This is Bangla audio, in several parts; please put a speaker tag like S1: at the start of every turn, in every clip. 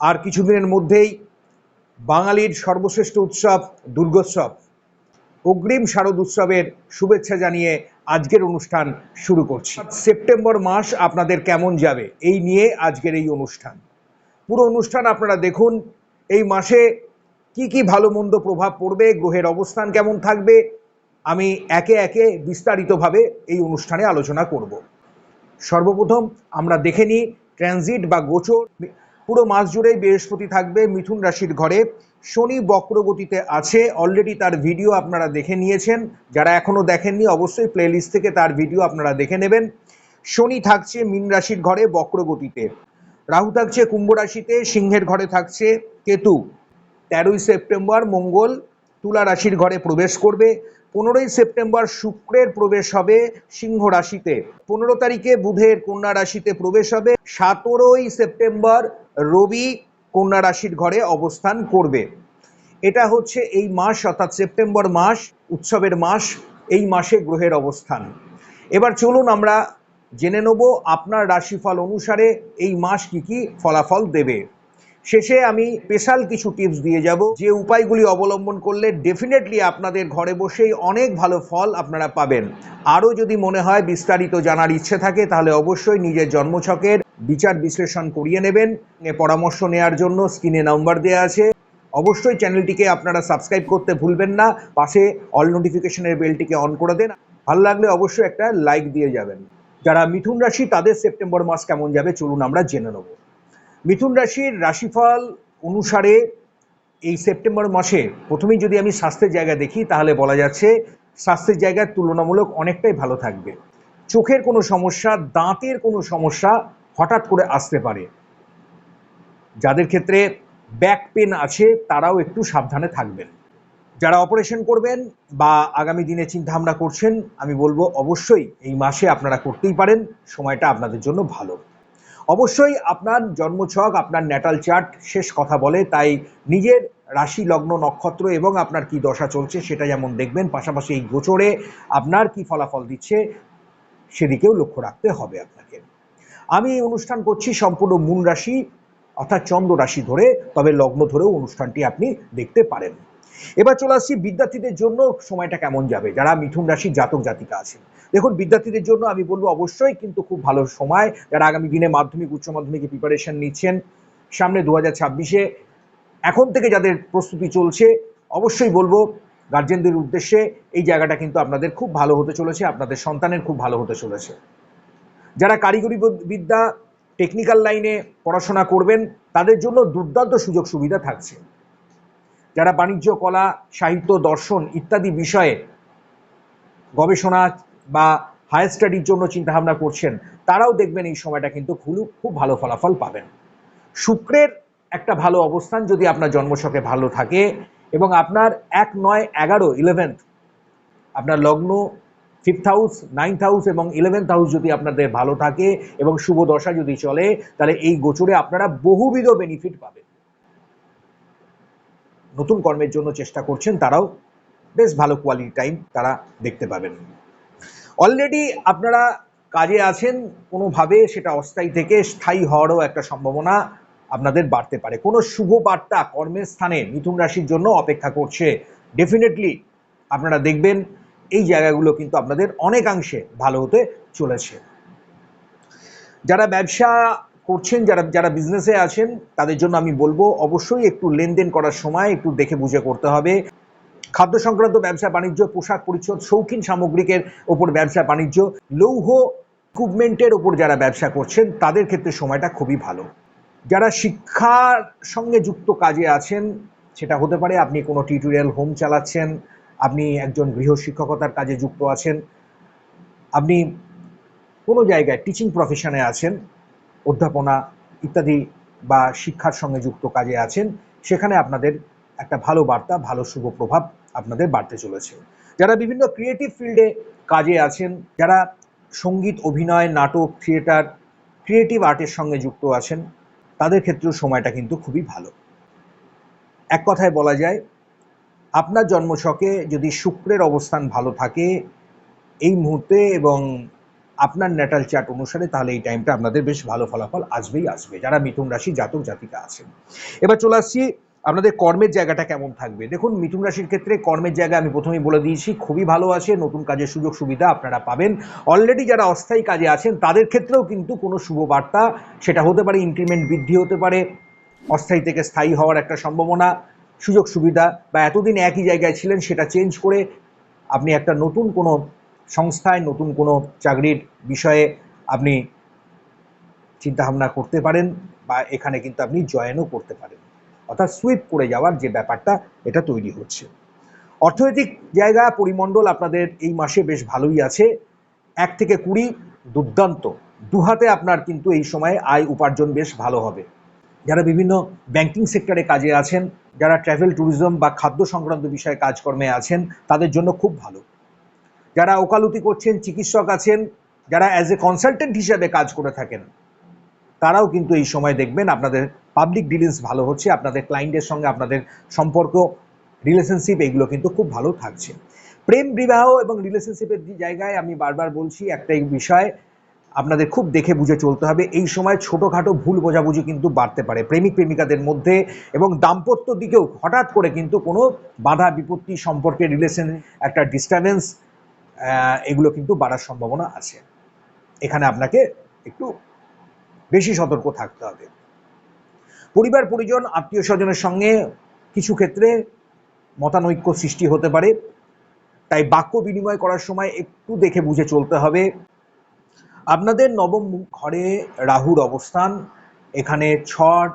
S1: আর কিছুদিনের মধ্যেই বাঙালির সর্বশ্রেষ্ঠ উৎসব দুর্গোৎসব। অগ্রিম শারদ উৎসবের শুভেচ্ছা জানিয়ে আজকের অনুষ্ঠান শুরু করছি। সেপ্টেম্বর মাস আপনাদের কেমন যাবে? এই নিয়ে আজকের এই অনুষ্ঠান। পুরো অনুষ্ঠান আপনারা দেখুন, এই মাসে কি কি ভালো মন্দ প্রভাব পড়বে, গ্রহের অবস্থান কেমন থাকবে, আমি একে একে বিস্তারিতভাবে এই অনুষ্ঠানে আলোচনা করব। সর্বপ্রথম আমরা দেখে নিই, ট্রানজিট বা গোচর। পুরো মাস জুড়েই বৃহস্পতি থাকবে মিথুন রাশির ঘরে। শনি বক্রগতিতে আছে অলরেডি তার ভিডিও আপনারা দেখে নিয়েছেন। যারা এখনও দেখেননি, অবশ্যই প্লেলিস্ট থেকে তার ভিডিও আপনারা দেখে নেবেন। শনি থাকছে মীন রাশির ঘরে বক্রগতিতে। রাহু থাকছে কুম্ভ রাশিতে, সিংহের ঘরে থাকছে কেতু। তেরোই সেপ্টেম্বর, মঙ্গল, তুলা রাশির ঘরে প্রবেশ করবে। পনেরোই সেপ্টেম্বর, শুক্রের প্রবেশ হবে সিংহ রাশিতে। পনেরো তারিখে বুধের কন্যা রাশিতে প্রবেশ হবে। সতেরোই সেপ্টেম্বর রবি কন্যা রাশির ঘরে অবস্থান করবে। এটা হচ্ছে এই মাস, অর্থাৎ সেপ্টেম্বর মাস, উৎসবের মাস, এই মাসে গ্রহের অবস্থান। এবার চলুন আমরা জেনে নেব আপনার রাশিফল অনুসারে এই মাস কি কি ফলাফল দেবে। শেষে আমি স্পেশাল কিছু টিপস দিয়ে যাব। যে উপায়গুলি অবলম্বন করলে ডেফিনেটলি আপনাদের ঘরে বসেই অনেক ভালো ফল আপনারা পাবেন। আরও যদি মনে হয় বিস্তারিত জানার ইচ্ছে থাকে, তাহলে অবশ্যই নিজের জন্মছকের বিচার বিশ্লেষণ করিয়ে নেবেন। পরামর্শ নেওয়ার জন্য স্ক্রিনে নাম্বার দেওয়া আছে। অবশ্যই চ্যানেলটিকে আপনারা সাবস্ক্রাইব করতে ভুলবেন না। পাশে অল নোটিফিকেশনের বেলটিকে অন করে দেন। ভালো লাগলে অবশ্যই একটা লাইক দিয়ে যাবেন। যারা মিথুন রাশি, তাদের সেপ্টেম্বর মাস কেমন যাবে চলুন আমরা জেনে নেব। মিথুন রাশির রাশিফল অনুসারে এই সেপ্টেম্বর মাসে প্রথমেই যদি আমি স্বাস্থ্যের জায়গা দেখি, তাহলে বলা যাচ্ছে স্বাস্থ্যের জায়গায় তুলনামূলক অনেকটাই ভালো থাকবে। চোখের কোনো সমস্যা, দাঁতের কোনো সমস্যা হঠাৎ করে আসতে পারে। যাদের ক্ষেত্রে ব্যাক পেন আছে, তারাও একটু সাবধানে থাকবেন। যারা অপারেশন করবেন বা আগামী দিনে চিন্তাভাবনা করছেন, আমি বলব অবশ্যই এই মাসে আপনারা করতেই পারেন, সময়টা আপনাদের জন্য ভালো। অবশ্যই আপনার জন্মছক, আপনার ন্যাটাল চার্ট শেষ কথা বলে, তাই নিজের রাশি লগ্ন নক্ষত্র এবং আপনার কি দশা চলছে সেটা যেমন দেখবেন, পাশাপাশি এই গোচরে আপনার কি ফলাফল দিচ্ছে, সেদিকেও লক্ষ্য রাখতে হবে আপনাকে। আমি এই অনুষ্ঠান করছি সম্পূর্ণ মূল রাশি, অর্থাৎ চন্দ্র রাশি ধরে, তবে লগ্ন ধরেও অনুষ্ঠানটি আপনি দেখতে পারেন। এবার চলে আসছি বিদ্যার্থীদের জন্য সময়টা কেমন যাবে? যারা মিথুন রাশির জাতক জাতিকা আছেন। দেখুন, বিদ্যার্থীদের জন্য আমি বলব অবশ্যই কিন্তু খুব ভালো সময়। যারা আগামী দিনে মাধ্যমিক, উচ্চ মাধ্যমিকে প্রিপারেশন নিচ্ছেন, সামনে দু হাজার ছাব্বিশে, এখন থেকে যাদের প্রস্তুতি চলছে, অবশ্যই বলব গার্জেনদের উদ্দেশ্যে এই জায়গাটা কিন্তু আপনাদের খুব ভালো হতে চলেছে, আপনাদের সন্তানের খুব ভালো হতে চলেছে। যারা কারিগরি বিদ্যা টেকনিক্যাল লাইনে পড়াশোনা করবেন, তাদের জন্য দুর্দান্ত সুযোগ সুবিধা থাকছে। যারা বাণিজ্য, কলা, সাহিত্য, দর্শন ইত্যাদি বিষয়ে গবেষণা বা হায়ার স্টাডির জন্য চিন্তাভাবনা করছেন, তারাও দেখবেন এই সময়টা কিন্তু খুব খুব ভালো ফলাফল পাবেন। শুক্রের একটা ভালো অবস্থান যদি আপনার জন্মছকে ভালো থাকে এবং আপনার এক নয় এগারো ইলেভেন্থ আপনার লগ্ন ফিফথ হাউস নাইন্থ হাউস এবং ইলেভেন্থ হাউস যদি আপনাদের ভালো থাকে এবং শুভ দশা যদি চলে, তাহলে এই গোচরে আপনারা বহুবিধ বেনিফিট পাবেন। নতুন কর্মের জন্য চেষ্টা করছেন তারাও, বেশ ভালো কোয়ালিটি টাইম তারা দেখতে পাবেন। অলরেডি আপনারা কাজে আছেন কোনোভাবে, সেটা অস্থায়ী থেকে স্থায়ী হওয়ারও একটা সম্ভাবনা আপনাদের বাড়তে পারে। কোনো শুভ বার্তা কর্মের স্থানে মিথুন রাশির জন্য অপেক্ষা করছে। ডেফিনেটলি আপনারা দেখবেন এই জায়গাগুলো কিন্তু আপনাদের অনেকাংশে ভালো হতে চলেছে। যারা ব্যবসা করছেন, যারা যারা বিজনেসে আছেন, তাদের জন্য আমি বলব, অবশ্যই একটু লেনদেন করার সময় একটু দেখে বুঝে করতে হবে। খাদ্য সংক্রান্ত ব্যবসা, বাণিজ্য, পোশাক পরিচ্ছদ, শৌখিন সামগ্রিকের ওপর ব্যবসা, বাণিজ্য, লৌহ ইকুইপমেন্টের ওপর যারা ব্যবসা করছেন, তাদের ক্ষেত্রে সময়টা খুবই ভালো। যারা শিক্ষার সঙ্গে যুক্ত কাজে আছেন, সেটা হতে পারে আপনি কোনো টিউটোরিয়াল হোম চালাচ্ছেন আপনি একজন গৃহ শিক্ষকতার কাজে যুক্ত আছেন, আপনি কোনো জায়গায় টিচিং প্রফেশনে আছেন, অধ্যাপনা ইত্যাদি বা শিক্ষার সঙ্গে যুক্ত কাজে আছেন, সেখানে আপনাদের একটা ভালো বার্তা, ভালো শুভ প্রভাব আপনাদের বাড়তে চলেছে। যারা বিভিন্ন ক্রিয়েটিভ ফিল্ডে কাজে আছেন, যারা সংগীত, অভিনয়, নাটক থিয়েটার ক্রিয়েটিভ আর্টের সঙ্গে যুক্ত আছেন, তাদের ক্ষেত্রেও সময়টা কিন্তু খুবই ভালো। এক কথায় বলা যায় আপনার জন্মছকে যদি শুক্রের অবস্থান ভালো থাকে এই মুহূর্তে এবং আপনার ন্যাটাল চার্ট অনুসারে, তাহলে এই টাইমটা আপনাদের বেশ ভালো ফলাফল আসবেই আসবে। যারা মিথুন রাশি জাতক জাতিকা আছেন। এবার চলে আসছি আপনাদের কর্মের জায়গাটা কেমন থাকবে। দেখুন, মিথুন রাশির ক্ষেত্রে কর্মের জায়গা আমি প্রথমেই বলে দিয়েছি, খুবই ভালো আছে, নতুন কাজের সুযোগ সুবিধা আপনারা পাবেন। অলরেডি যারা অস্থায়ী কাজে আছেন, তাদের ক্ষেত্রেও কিন্তু কোনো শুভ বার্তা, সেটা হতে পারে ইনক্রিমেন্ট বৃদ্ধি হতে পারে, অস্থায়ী থেকে স্থায়ী হওয়ার একটা সম্ভাবনা সুযোগ সুবিধা বা এতদিন একই জায়গায় ছিলেন সেটা চেঞ্জ করে আপনি একটা নতুন কোনো সংস্থায়, নতুন কোনো চাকরির বিষয়ে আপনি চিন্তাভাবনা করতে পারেন বা এখানে কিন্তু আপনি জয়েনও করতে পারেন। অর্থাৎ সুইপ করে যাওয়ার যে ব্যাপারটা, এটা তৈরি হচ্ছে। অর্থনৈতিক জায়গা, পরিমণ্ডল আপনাদের এই মাসে বেশ ভালোই আছে। এক থেকে কুড়ি দুর্দান্ত। দুহাতে আপনার কিন্তু এই সময়ে আয় উপার্জন বেশ ভালো হবে। যারা বিভিন্ন ব্যাংকিং সেক্টরে কাজে আছেন, যারা ট্রাভেল ট্যুরিজম বা খাদ্য সংক্রান্ত বিষয়ে কাজকর্মে আছেন, তাদের জন্য খুব ভালো। যারা ওকালতি করছেন, চিকিৎসক আছেন, যারা অ্যাজ এ কনসালটেন্ট হিসাবে কাজ করে থাকেন, তারাও কিন্তু এই সময় দেখবেন আপনাদের পাবলিক ডিলিংস ভালো হচ্ছে, আপনাদের ক্লায়েন্টের সঙ্গে আপনাদের সম্পর্ক রিলেশনশিপ এগুলো কিন্তু খুব ভালো থাকছে। প্রেম, বিবাহ এবং রিলেশনশিপের জায়গায় আমি বারবার বলছি একটাই বিষয় আপনাদের খুব দেখে বুঝে চলতে হবে, এই সময় ছোটোখাটো ভুল বোঝাবুঝি কিন্তু বাড়তে পারে। প্রেমিক, প্রেমিকাদের মধ্যে এবং দাম্পত্য দিকেও হঠাৎ করে কিন্তু কোনো বাধা বিপত্তি সম্পর্কে রিলেশন একটা ডিস্টারবেন্স এগুলো কিন্তু বাড়ার সম্ভাবনা আছে। এখানে আপনাকে একটু বেশি সতর্ক থাকতে হবে। পরিবার, পরিজন, আত্মীয় স্বজনের সঙ্গে কিছু ক্ষেত্রে মতানৈক্য সৃষ্টি হতে পারে। তাই বাক্য বিনিময় করার সময় একটু দেখে বুঝে চলতে হবে। আপনাদের নবম ঘরে রাহুর অবস্থান, এখানে ছট,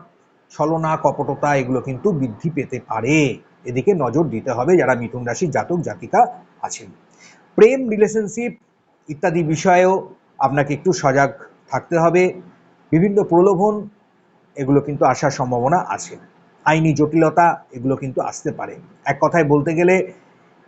S1: ছলনা, কপটতা এগুলো কিন্তু বৃদ্ধি পেতে পারে। এদিকে নজর দিতে হবে যারা মিথুন রাশির জাতক, জাতিকা আছেন। প্রেম রিলেশনশিপ ইত্যাদি বিষয়েও আপনাকে একটু সজাগ থাকতে হবে। বিভিন্ন প্রলোভন, এগুলো কিন্তু আসার সম্ভাবনা আছে। আইনি জটিলতা এগুলো কিন্তু আসতে পারে। এক কথায় বলতে গেলে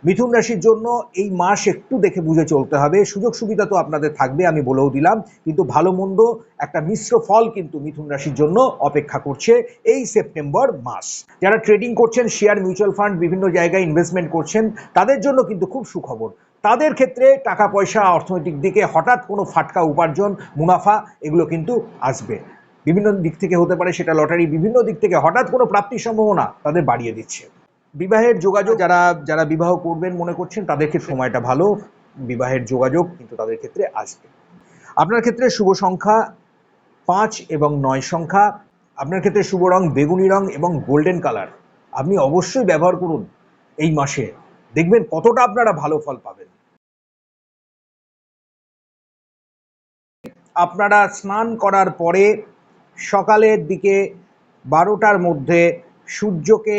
S1: মিথুন রাশির জন্য এই মাস একটু দেখে বুঝে চলতে হবে। সুযোগ সুবিধা তো আপনাদের থাকবে, আমি বলেও দিলাম। কিন্তু ভালো মন্দ একটা মিশ্র ফল কিন্তু মিথুন রাশির জন্য অপেক্ষা করছে এই সেপ্টেম্বর মাস। যারা ট্রেডিং করছেন, শেয়ার, মিউচুয়াল ফান্ড, বিভিন্ন জায়গায় ইনভেস্টমেন্ট করছেন, তাদের জন্য কিন্তু খুব সুখবর। তাদের ক্ষেত্রে টাকা পয়সা, অর্থনৈতিক দিকে হঠাৎ কোনো ফাটকা, উপার্জন, মুনাফা এগুলো কিন্তু আসবে। বিভিন্ন দিক থেকে হতে পারে সেটা লটারি, বিভিন্ন দিক থেকে হঠাৎ কোনো প্রাপ্তির সম্ভাবনা তাদের বাড়িয়ে দিচ্ছে। বিবাহের যোগাযোগ যারা যারা বিবাহ করবেন মনে করছেন, তাদের ক্ষেত্রে সময়টা ভালো। বিবাহের যোগাযোগ কিন্তু তাদের ক্ষেত্রে আসবে। আপনার ক্ষেত্রে শুভ সংখ্যা পাঁচ এবং নয় সংখ্যা। আপনার ক্ষেত্রে শুভ রং বেগুনি রং এবং গোল্ডেন কালার। আপনি অবশ্যই ব্যবহার করুন এই মাসে। দেখবেন কতটা আপনারা ভালো ফল পাবেন। আপনারা স্নান করার পরে সকালের দিকে বারোটার মধ্যে সূর্যকে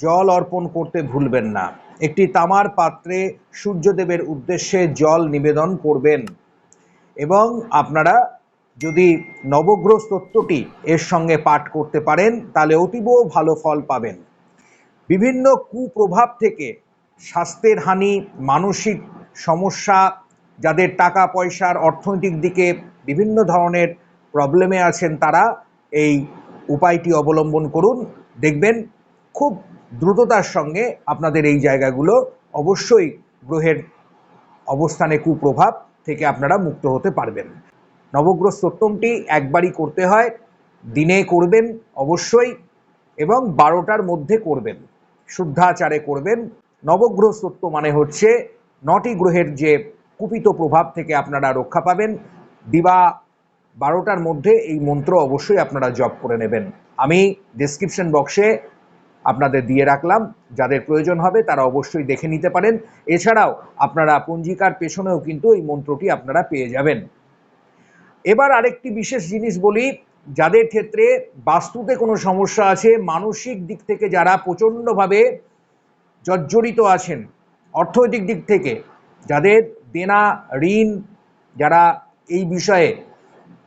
S1: জল অর্পণ করতে ভুলবেন না। একটি তামার পাত্রে সূর্যদেবের উদ্দেশ্যে জল নিবেদন করবেন। এবং আপনারা যদি নবগ্রহ স্তোত্রটি এর সঙ্গে পাঠ করতে পারেন, তাহলে অতীব ভালো ফল পাবেন। বিভিন্ন কুপ্রভাব থেকে স্বাস্থ্যের হানি, মানসিক সমস্যা, যাদের টাকা পয়সার অর্থনৈতিক দিকে বিভিন্ন ধরনের প্রবলেমে আছেন তারা, এই উপায়টি অবলম্বন করুন। দেখবেন খুব দ্রুততার সঙ্গে আপনাদের এই জায়গাগুলো অবশ্যই গ্রহের অবস্থানে কুপ্রভাব থেকে আপনারা মুক্ত হতে পারবেন। নবগ্রহ স্তোত্রমটি একবারই করতে হয়, দিনে করবেন অবশ্যই এবং বারোটার মধ্যে করবেন, শুদ্ধাচারে করবেন। নবগ্রহ স্তোত্র মানে হচ্ছে নটি গ্রহের যে কুপিত প্রভাব থেকে আপনারা রক্ষা পাবেন। দিবা বারোটার মধ্যে এই মন্ত্র অবশ্যই আপনারা জপ করে নেবেন। আমি ডিসক্রিপশন বক্সে আপনাদের দিয়ে রাখলাম। যাদের প্রয়োজন হবে তারা অবশ্যই দেখে নিতে পারেন। এছাড়াও আপনারা পঞ্জিকার পেছনেও কিন্তু এই মন্ত্রটি আপনারা পেয়ে যাবেন। এবার আরেকটি বিশেষ জিনিস বলি, যাদের ক্ষেত্রে বাস্তুতে কোনো সমস্যা আছে, মানসিক দিক থেকে যারা প্রচণ্ডভাবে জর্জরিত আছেন, অর্থনৈতিক দিক থেকে, যাদের দেনা, ঋণ, যারা এই বিষয়ে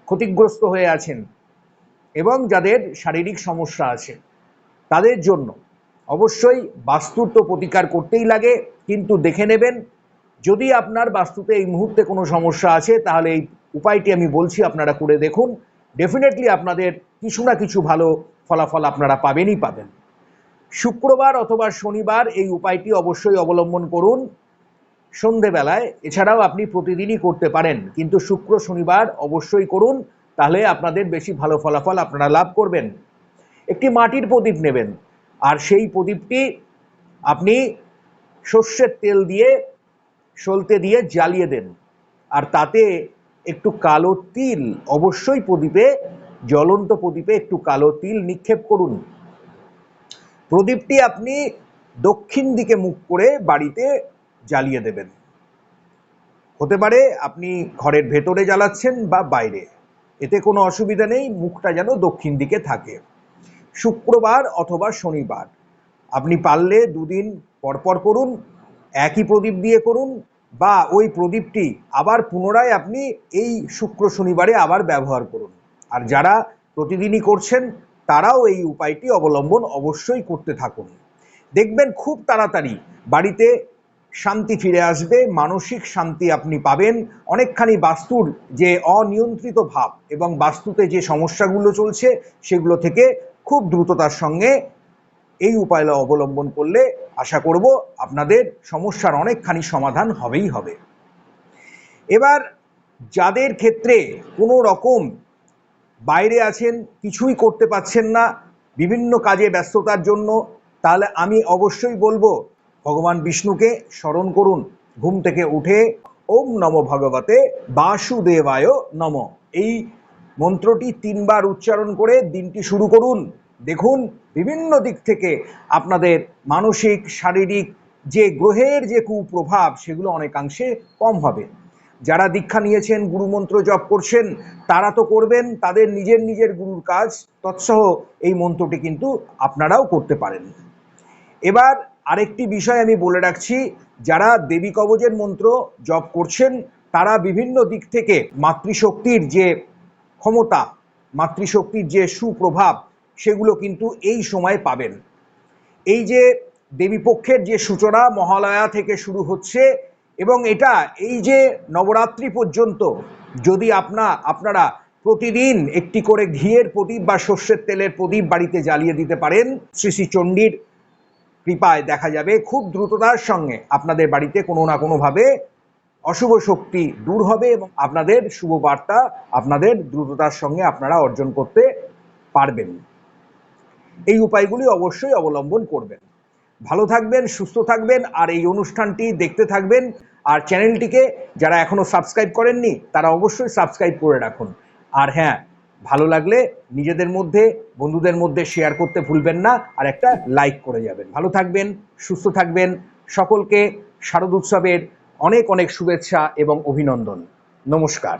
S1: ক্ষতিগ্রস্ত হয়ে আছেন এবং যাদের শারীরিক সমস্যা আছে তাদের জন্য। অবশ্যই বাস্তুর তো প্রতিকার করতেই লাগে, কিন্তু দেখে নেবেন, যদি আপনার বাস্তুতে এই মুহূর্তে কোনো সমস্যা আছে, তাহলে এই উপায়টি আমি বলছি, আপনারা করে দেখুন। ডেফিনেটলি আপনাদের কিছু না কিছু ভালো ফলাফল আপনারা পাবেনই পাবেন। শুক্রবার অথবা শনিবার এই উপায়টি অবশ্যই অবলম্বন করুন। সন্ধেবেলায়, এছাড়াও আপনি প্রতিদিনই করতে পারেন, কিন্তু শুক্র, শনিবার অবশ্যই করুন, তাহলে আপনাদের বেশি ভালো ফলাফল আপনারা লাভ করবেন। একটি মাটির প্রদীপ নেবেন। আর সেই প্রদীপটি আপনি সর্ষের তেল দিয়ে, সলতে দিয়ে জ্বালিয়ে দেন। আর তাতে একটু কালো তিল, অবশ্যই প্রদীপে, জ্বলন্ত প্রদীপে একটু কালো তিল নিক্ষেপ করুন। প্রদীপটি আপনি দক্ষিণ দিকে মুখ করে বাড়িতে জ্বালিয়ে দেবেন। হতে পারে আপনি ঘরের ভেতরে জ্বালাচ্ছেন বা বাইরে। এতে কোনো অসুবিধা নেই, মুখটা যেন দক্ষিণ দিকে থাকে। শুক্রবার অথবা শনিবার। আপনি পারলে দুদিন পরপর করুন, একই প্রদীপ দিয়ে করুন বা ওই প্রদীপটি আবার পুনরায় আপনি এই শুক্র শনিবারে আবার ব্যবহার করুন। আর যারা প্রতিদিনই করছেন, তারাও এই উপায়টি অবলম্বন অবশ্যই করতে থাকুন। দেখবেন খুব তাড়াতাড়ি বাড়িতে শান্তি ফিরে আসবে, মানসিক শান্তি আপনি পাবেন। অনেকখানি বাস্তুর যে অনিয়ন্ত্রিত ভাব এবং বাস্তুতে যে সমস্যাগুলো চলছে, সেগুলো থেকে খুব দ্রুততার সঙ্গে এই উপায় অবলম্বন করলে আশা করব আপনাদের সমস্যার অনেকখানি সমাধান হবেই হবে। এবার যাদের ক্ষেত্রে কোনো রকম বাইরে আছেন, কিছুই করতে পাচ্ছেন না, বিভিন্ন কাজে ব্যস্ততার জন্য, তাহলে আমি অবশ্যই বলব, ভগবান বিষ্ণুকে স্মরণ করুন, ঘুম থেকে উঠে ওম নম ভগবতে বাসুদেবায় নম। এই মন্ত্রটি তিনবার উচ্চারণ করে দিনটি শুরু করুন। দেখুন, বিভিন্ন দিক থেকে আপনাদের মানসিক, শারীরিক যে গ্রহের যে কুপ্রভাব, সেগুলো অনেকাংশে কম হবে। যারা দীক্ষা নিয়েছেন গুরুমন্ত্র জপ করছেন, তারা তো করবেন, তাদের নিজের নিজের গুরুর কাজ, তৎসহ এই মন্ত্রটি কিন্তু আপনারাও করতে পারেন। এবার আরেকটি বিষয় আমি বলে রাখছি, যারা দেবী কবচের মন্ত্র জপ করছেন, তারা বিভিন্ন দিক থেকে মাতৃশক্তির যে ক্ষমতা, মাতৃশক্তির যে সুপ্রভাব, সেগুলো কিন্তু এই সময় পাবেন। এই যে দেবীপক্ষের যে সূচনা মহালয়া থেকে শুরু হচ্ছে, এবং এটা এই যে নবরাত্রি পর্যন্ত, যদি আপনা, আপনারা প্রতিদিন একটি করে ঘিয়ের প্রদীপ বা সর্ষের তেলের প্রদীপ বাড়িতে জ্বালিয়ে দিতে পারেন, শ্রী শ্রী চণ্ডীর কৃপায় দেখা যাবে খুব দ্রুততার সঙ্গে। আপনাদের বাড়িতে কোনো না কোনোভাবে অশুভ শক্তি দূর হবে এবং আপনাদের শুভ বার্তা আপনাদের দ্রুততার সঙ্গে আপনারা অর্জন করতে পারবেন। এই উপায়গুলি অবশ্যই অবলম্বন করবেন। ভালো থাকবেন, সুস্থ থাকবেন, আর এই অনুষ্ঠানটি দেখতে থাকবেন। আর চ্যানেলটিকে যারা এখনও সাবস্ক্রাইব করেননি, তারা অবশ্যই সাবস্ক্রাইব করে রাখুন। আর হ্যাঁ ভালো লাগলে নিজেদের মধ্যে, বন্ধুদের মধ্যে শেয়ার করতে ভুলবেন না, আর একটা লাইক করে যাবেন। ভালো থাকবেন, সুস্থ থাকবেন। সকলকে শারদ উৎসবের অনেক অনেক শুভেচ্ছা এবং অভিনন্দন। নমস্কার।